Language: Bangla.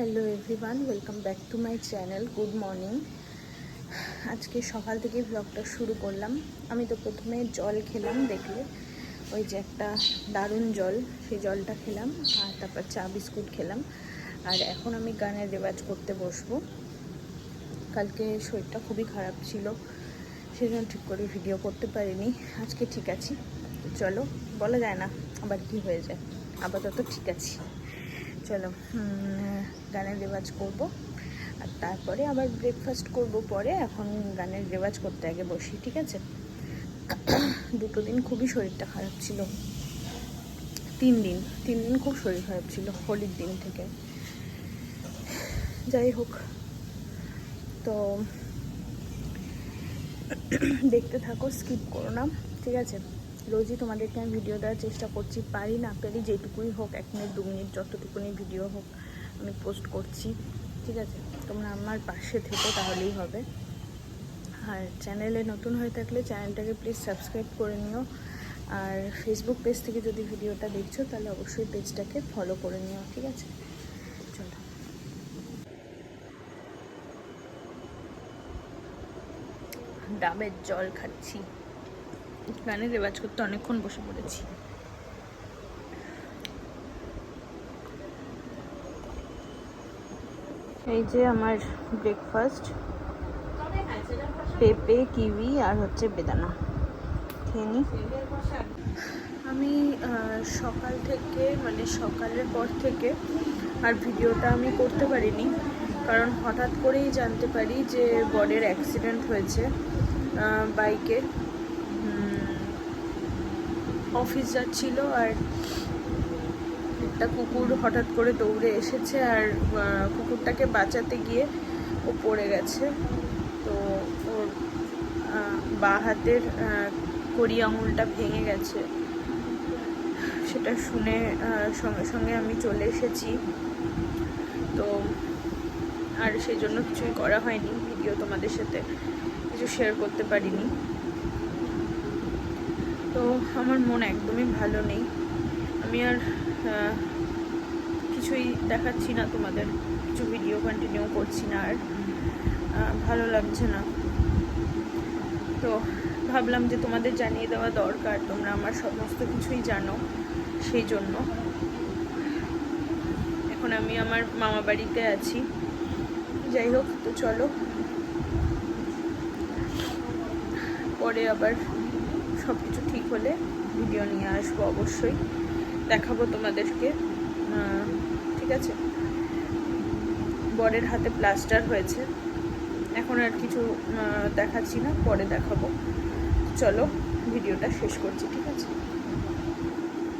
Hello everyone welcome back to my channel good morning আজকে সকাল থেকে ব্লগটা শুরু করলাম। আমি তো প্রথমে জল খেলাম, দেখলে ওই যে একটা দারুণ জল, সেই জলটা খেলাম আর তারপর চা, বিস্কুট খেলাম। আর এখন আমি গানের রেওয়াজ করতে বসবো। কালকে শরীরটা খুবই খারাপ ছিল সেই জন্য ঠিক করে ভিডিও করতে পারিনি। আজকে ঠিক আছি। চলো, বলা যায় না আবার কি হয়ে যায়। আপাতত ঠিক আছি। চলো গানের রেওয়াজ করব। আর তারপরে আবার ব্রেকফাস্ট করব পরে, এখন গানের রেওয়াজ করতে আগে বসি, ঠিক আছে? দুটো দিন খুবই শরীরটা খারাপ ছিল। তিন দিন তিন দিন খুব শরীর খারাপ ছিল, হোলির দিন থেকে। যাই হোক, তো দেখতে থাকো স্কিপ করো না, ঠিক আছে? রোজই তোমাদেরকে আমি ভিডিও দেওয়ার চেষ্টা করছি। পারি না পারি যেটুকুই হোক, এক মিনিট, দু মিনিট, যতটুকুনি ভিডিও হোক, আমি পোস্ট করছি। ঠিক আছে? তোমরা আমার পাশে থেকো, তাহলেই হবে। আর চ্যানেলে নতুন হয়ে থাকলে চ্যানেলটাকে প্লিজ সাবস্ক্রাইব করে নিও। আর ফেসবুক পেজ থেকে যদি ভিডিওটা দেখছ, তাহলে অবশ্যই পেজটাকে ফলো করে নিও, ঠিক আছে? চলো। ডাবের জল খাচ্ছি। গানের রেওয়াজ করতে অনেকক্ষণ বসে পড়েছি। এই যে আমার ব্রেকফাস্ট পেঁপে, কিউই আর হচ্ছে বেদানা। খেয়ে আমি সকাল থেকে মানে সকালের পর থেকে আর ভিডিওটা আমি করতে পারিনি। কারণ হঠাৎ করেই জানতে পারি যে বরের অ্যাক্সিডেন্ট হয়েছে বাইকে অফিস যাচ্ছিল আর একটা কুকুর হঠাৎ করে দৌড়ে এসেছে আর কুকুরটাকে বাঁচাতে গিয়ে ও পড়ে গেছে। তো ওর বাঁ হাতের কড়ি আঙুলটা ভেঙে গেছে। সেটা শুনে সঙ্গে সঙ্গে আমি চলে এসেছি। তো আর সেই জন্য কিছুই করা হয়নি। ভিডিও তোমাদের সাথে কিছু শেয়ার করতে পারিনি। তো আমার মন একদমই ভালো নেই। আমি আর কিছুই দেখাচ্ছি না তোমাদের। কিছু ভিডিও কন্টিনিউ করছি না আর। ভালো লাগছে না। তো ভাবলাম যে তোমাদের জানিয়ে দেওয়া দরকার, তোমরা আমার সমস্ত কিছুই জানো সেই জন্য। এখন আমি আমার মামা বাড়িতে আছি। যাই হোক, তো চলো। পরে আবার সব কিছু ঠিক হলে ভিডিও নিয়ে আসব অবশ্যই। দেখাবো তোমাদেরকে। ঠিক আছে? বরের হাতে প্লাস্টার হয়েছে। এখন আর কিছু দেখাচ্ছি না, পরে দেখাবো। চলো ভিডিওটা শেষ করছি, ঠিক আছে?